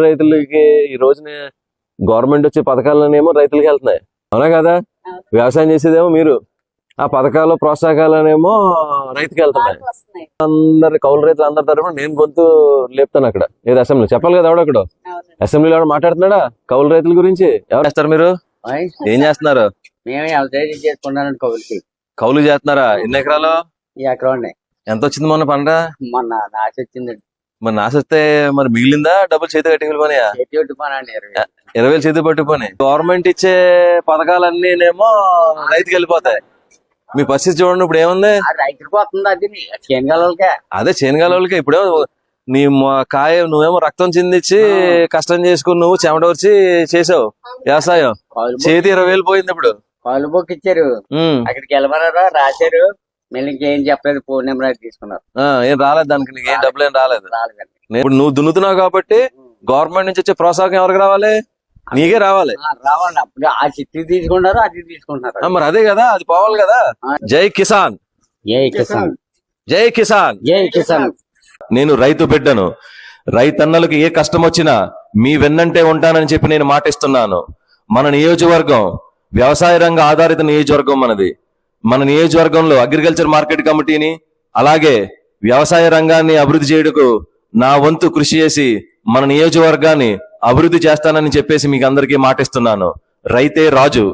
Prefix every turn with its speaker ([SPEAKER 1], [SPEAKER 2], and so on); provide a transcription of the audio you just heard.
[SPEAKER 1] రైతులకి ఈ రోజున గవర్నమెంట్ వచ్చే పథకాలనేమో రైతులకి వెళ్తున్నాయి. అవునా కదా. వ్యవసాయం చేసేదేమో మీరు. ఆ పథకాలు ప్రోత్సాహకాలనేమో రైతుకి వెళ్తున్నాయి. అందరి కౌలు రైతులు అందరి తరఫున నేను గొంతు లేపుతాను అక్కడ. ఏది అసెంబ్లీ చెప్పాలి కదా ఎవడక్కడ. అసెంబ్లీలో ఎవడు మాట్లాడుతున్నాడా? కౌలు రైతుల గురించి? ఎవరు చేస్తారు మీరు? ఏం చేస్తున్నారు?
[SPEAKER 2] మేము వ్యవసాయం చేసుకున్నాను కౌలుకి.
[SPEAKER 1] కౌలు చేస్తున్నారా? ఎన్ని ఎకరాలు?
[SPEAKER 2] ఎకరం
[SPEAKER 1] ఎంత వచ్చింది మొన్న పంట?
[SPEAKER 2] మొన్న నాశ వచ్చింది
[SPEAKER 1] మరి నాశిస్తే మరి మిగిలిందా? డబ్బులు చేతి కట్టి వెళ్ళిపోయా
[SPEAKER 2] చేతి పెట్టుకోనండి ఇరవై
[SPEAKER 1] వేలు. చేతి పట్టుకొని గవర్నమెంట్ ఇచ్చే పథకాలన్నీనేమో రైతుకి వెళ్ళిపోతాయి. మీ పరిస్థితి చూడండి ఇప్పుడు ఏముంది?
[SPEAKER 2] అది చేయగలకే
[SPEAKER 1] అదే చేనుగాల వాళ్ళకి ఇప్పుడేమో నీ మొ- కాయ నువ్వేమో రక్తం చిందించి కష్టం చేసుకుని నువ్వు చెమట వచ్చి చేసావు వ్యవసాయం. చేతి ఇరవై వేలు పోయింది ఇప్పుడు.
[SPEAKER 2] కాలు బుక్ ఇచ్చారు
[SPEAKER 1] ఉమ్.
[SPEAKER 2] అక్కడికి వెళ్ళమన్నారా? రాశారు. మళ్ళీ ఇంకేం చెప్పలేదు ఫోన్ నెంబర్ అది తీసుకున్నారు.
[SPEAKER 1] ఆ, ఏం రాలేదు దానికి నీకు ఏం డబ్బులు ఏం రాలేదు.
[SPEAKER 2] రాలేదండి.
[SPEAKER 1] ఇప్పుడు నువ్వు దున్నుతున్నావు కాబట్టి గవర్నమెంట్ నుంచి వచ్చే ప్రోత్సాహం ఎవరికి రావాలి? నీకే రావాలి.
[SPEAKER 2] ఆ, అప్పుడు ఆ తీసుకుంటారు అది తీసుకుంటున్నారు.
[SPEAKER 1] ఆ, మరి అదే కదా అది పోవాలి కదా. జై కిసాన్.
[SPEAKER 2] జై కిసాన్.
[SPEAKER 1] జై కిసాన్.
[SPEAKER 2] జై కిసాన్.
[SPEAKER 1] నేను రైతు బిడ్డను రైతన్నలకు ఏ కష్టం వచ్చినా మీ వెన్నంటే ఉంటానని చెప్పి నేను మాటిస్తున్నాను. మన నియోజకవర్గం వ్యవసాయ రంగ ఆధారిత నియోజకవర్గం మనది. మన నియోజకవర్గంలో అగ్రికల్చర్ మార్కెట్ కమిటీని అలాగే వ్యవసాయ రంగాన్ని అభివృద్ధి చేయడకు నా వంతు కృషి చేసి మన నియోజకవర్గాన్ని అభివృద్ధి చేస్తానని చెప్పేసి మీకు అందరికీ మాటిస్తున్నాను. రైతే రాజు.